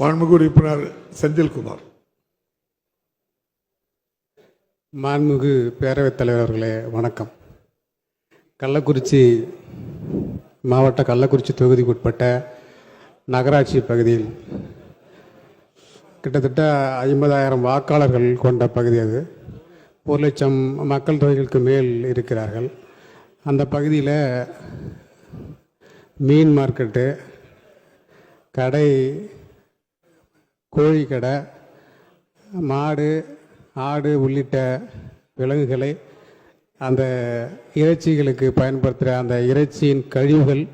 மாண்புமிகு உறுப்பினர் செந்தில்குமார். மாண்புமிகு பேரவைத் தலைவர்களே வணக்கம். கள்ளக்குறிச்சி மாவட்ட கள்ளக்குறிச்சி தொகுதிக்குட்பட்ட நகராட்சி பகுதியில் கிட்டத்தட்ட ஐம்பதாயிரம் வாக்காளர்கள் கொண்ட பகுதி அது. ஒரு லட்சம் மக்கள் தொகைகளுக்கு மேல் இருக்கிறார்கள். அந்த பகுதியில் மீன் மார்க்கெட்டு கடை கோழிக்கடை மாடு ஆடு உள்ளிட்ட விலங்குகளை அந்த இறைச்சிகளுக்கு பயன்படுத்துகிற அந்த இறைச்சியின் கழிவுகள்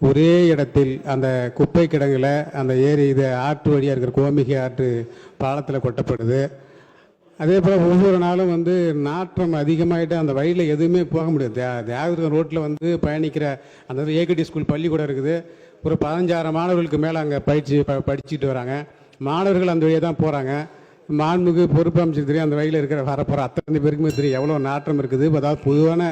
ஒரே இடத்தில் அந்த குப்பை கிடங்கில் அந்த ஏரி இது ஆற்று வழியாக இருக்கிற கோமிகை ஆற்று பாலத்தில் கொட்டப்படுது. அதே போல் ஒவ்வொரு நாளும் வந்து நாற்றம் அதிகமாகிட்டு அந்த வழியில் எதுவுமே போக முடியாது. தியா- தியாகதுர்கம் ரோட்டில் வந்து பயணிக்கிற அந்த ஏகடி ஸ்கூல் பள்ளிக்கூடம் இருக்குது. ஒரு பதினஞ்சாயிரம் மாணவர்களுக்கு மேலே அங்கே பயிற்சி ப படிச்சுட்டு வராங்க. மாணவர்கள் அந்த வழியாக தான் போகிறாங்க மாண்புமிகு பொறுப்பு அமைச்சர் தெரியும் அந்த வழியில் இருக்கிற வரப்போகிற அத்தனை பேருக்குமே தெரியும். எவ்வளோ நாற்றம் இருக்குது. அதாவது பொதுவான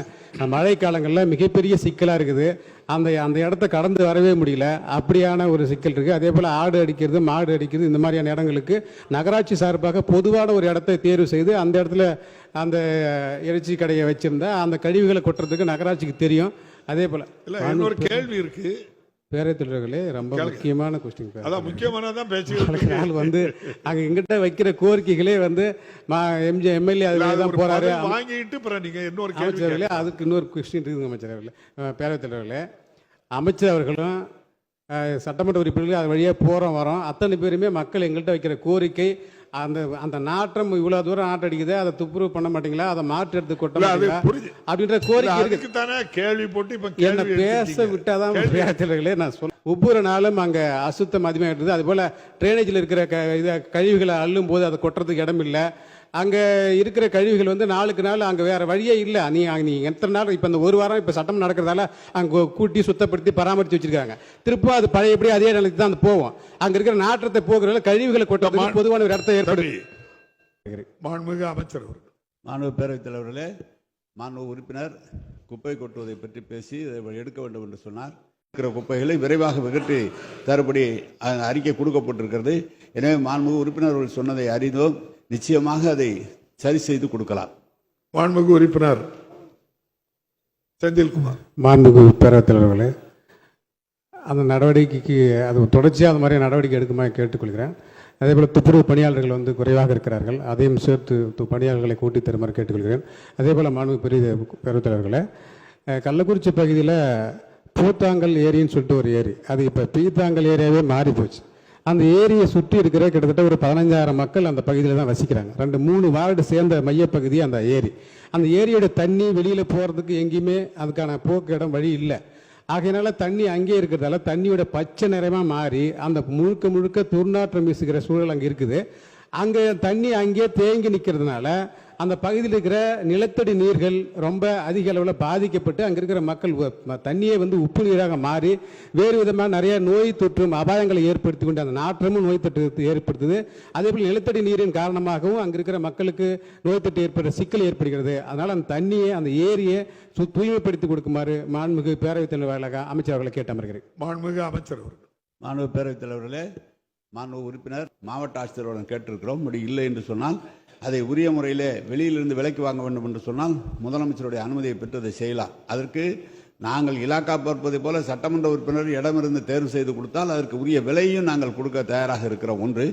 மழை காலங்களில் மிகப்பெரிய சிக்கலாக இருக்குது. அந்த அந்த இடத்த கடந்து வரவே முடியல. அப்படியான ஒரு சிக்கல் இருக்குது அதே போல் ஆடு அடிக்கிறது மாடு அடிக்கிறது இந்த மாதிரியான இடங்களுக்கு நகராட்சி சார்பாக பொதுவான ஒரு இடத்தை தேர்வு செய்து அந்த இடத்துல அந்த இறைச்சி கடையை வச்சுருந்தா அந்த கழிவுகளை கொட்டுறதுக்கு நகராட்சிக்கு தெரியும். அதே போல் இல்ல இன்னொரு கேள்வி இருக்கு. பேரவைத் தலைவர்களே ரொம்ப முக்கியமான கொஸ்டின் அதான் முக்கியமானதான் நாளுக்கு பேசுகிறேன் நாள் வந்து அங்க எங்கிட்ட வைக்கிற கோரிக்கைகளே வந்து எம்ஜி எம்எல்ஏ அதுல தான் போறாரு. வாங்கிட்டு அப்புறம் நீங்க இன்னொரு அமைச்சர்களே அதுக்கு இன்னொரு கொஸ்டின் இருக்குங்க அமைச்சர் அவர்களே அஹ் பேரவைத் தலைவர்களே அமைச்சர் அவர்களும் சட்டமன்ற உறுப்பினர்கள் அது வழியாக போகிறோம் வரோம் அத்தனை பேருமே மக்கள் எங்கள்கிட்ட வைக்கிற கோரிக்கை அந்த அந்த நாற்றம் இவ்வளோ தூரம் நாட்டு அடிக்குது அதை துப்புரவு பண்ண மாட்டீங்களா அதை மாற்று எடுத்து கொட்ட. அப்படின்ற கோரிக்கை இருக்கு கேள்வி போட்டு இப்ப என்ன பேச. விட்டாதான் பேரத்திலே நான் சொல்ல ஒவ்வொரு நாளும் அங்கே அசுத்தம் அதிகமாக இருக்குது அது போல் ட்ரைனேஜில் இருக்கிற க இதை கழிவுகளை அள்ளும் போது அதை கொட்டுறதுக்கு இடம் இல்லை அங்கே இருக்கிற கழிவுகள் வந்து நாளுக்கு நாள் அங்கே வேற வழியே இல்லை. நீ நீ எத்தனை நாள் இப்போ இந்த ஒரு வாரம் இப்போ சட்டம் நடக்கிறதால அங்கே கூட்டி சுத்தப்படுத்தி பராமரித்து வச்சிருக்காங்க. திரும்ப அது பழையபடி அதே நிலைக்கு தான் அது போவோம் அங்கே இருக்கிற நாற்றத்தை போகிறதால கழிவுகளை கொட்டுறதுக்கு பொதுவான ஒரு இடத்த ஏற்படுது மாண்புமிகு அமைச்சர் அவர்கள். மாண்பு பேரவைத் தலைவர்களே மாண்பு உறுப்பினர் குப்பை கொட்டுவதை பற்றி பேசி இதை எடுக்க வேண்டும் என்று சொன்னார். இருக்கிற குப்பைகளை விரைவாக விகற்றி தருபடி அறிக்கை கொடுக்கப்பட்டிருக்கிறது. எனவே மாண்பு உறுப்பினர்கள் சொன்னதை அறிந்தோம். நிச்சயமாக அதை சரி செய்து கொடுக்கலாம். மாண்புமிகு உறுப்பினர் செந்தில்குமார். மாண்புமிகு பேரவைத் தலைவர்களே அந்த நடவடிக்கைக்கு அது தொடர்ச்சியாக அந்த மாதிரி நடவடிக்கை எடுக்குமாறு கேட்டுக்கொள்கிறேன். அதே போல் துப்புரவு பணியாளர்கள் வந்து குறைவாக இருக்கிறார்கள். அதையும் சேர்த்து பணியாளர்களை கூட்டி தருமாறு கேட்டுக்கொள்கிறேன். அதே போல் மாண்பு பெரிய பேரவைத் தலைவர்களே அஹ், கள்ளக்குறிச்சி பகுதியில் பூத்தாங்கல் ஏரின்னு சொல்லிட்டு ஒரு ஏரி. அது இப்போ பீத்தாங்கல் ஏரியாவே மாறி போச்சு அந்த ஏரியை சுற்றி இருக்கிற கிட்டத்தட்ட ஒரு பதினஞ்சாயிரம் மக்கள் அந்த பகுதியில் தான் வசிக்கிறாங்க. ரெண்டு மூணு வார்டு சேர்ந்த மையப்பகுதி அந்த ஏரி. அந்த ஏரியோட தண்ணி வெளியில் போகிறதுக்கு எங்கேயுமே அதுக்கான போக்கு இடம் வழி இல்லை. ஆகையினால தண்ணி அங்கேயே இருக்கிறதால தண்ணியோட பச்சை நிறமாக மாறி அந்த முழுக்க முழுக்க துர்நாற்றம் வீசுகிற சூழல் அங்கே இருக்குது. அங்கே தண்ணி அங்கேயே தேங்கி நிற்கிறதுனால அந்த பகுதியில் இருக்கிற நிலத்தடி நீர்கள் ரொம்ப அதிக அளவில் பாதிக்கப்பட்டு அங்கே இருக்கிற மக்கள் தண்ணியே வந்து உப்பு நீராக மாறி வேறு விதமாக நிறைய நோய் தொற்றும் அபாயங்களை ஏற்படுத்தி கொண்டு அந்த நாற்றமும் நோய் தொற்று ஏற்படுத்துது. அதே போல் நிலத்தடி நீரின் காரணமாகவும் அங்கே இருக்கிற மக்களுக்கு நோய் தொற்று ஏற்படுற சிக்கல் ஏற்படுகிறது. அதனால் அந்த தண்ணியை அந்த ஏரியை சு தூய்மைப்படுத்தி கொடுக்குமாறு மாண்புமிகு பேரவைத் தலைவர் வாயிலாக அமைச்சர் அவர்களை கேட்டு அமர்கிறேன். மாண்புமிகு அமைச்சர் அவர்கள். மாண்பு பேரவைத் தலைவர்களே மாண்பு உறுப்பினர் மாவட்ட ஆட்சித்தலைவரிடம் கேட்டிருக்கிறோம். அப்படி இல்லை என்று சொன்னால் அதை உரிய முறையில் வெளியிலிருந்து விலைக்கு வாங்க வேண்டும் என்று சொன்னால் முதலமைச்சருடைய அனுமதியை பெற்று அதை செய்யலாம். அதற்கு நாங்கள் இலாக்கா பார்ப்பதை போல சட்டமன்ற உறுப்பினர் இடமிருந்து தேர்வு செய்து கொடுத்தால் அதற்கு உரிய விலையும் நாங்கள் கொடுக்க தயாராக இருக்கிறோம். ஒன்று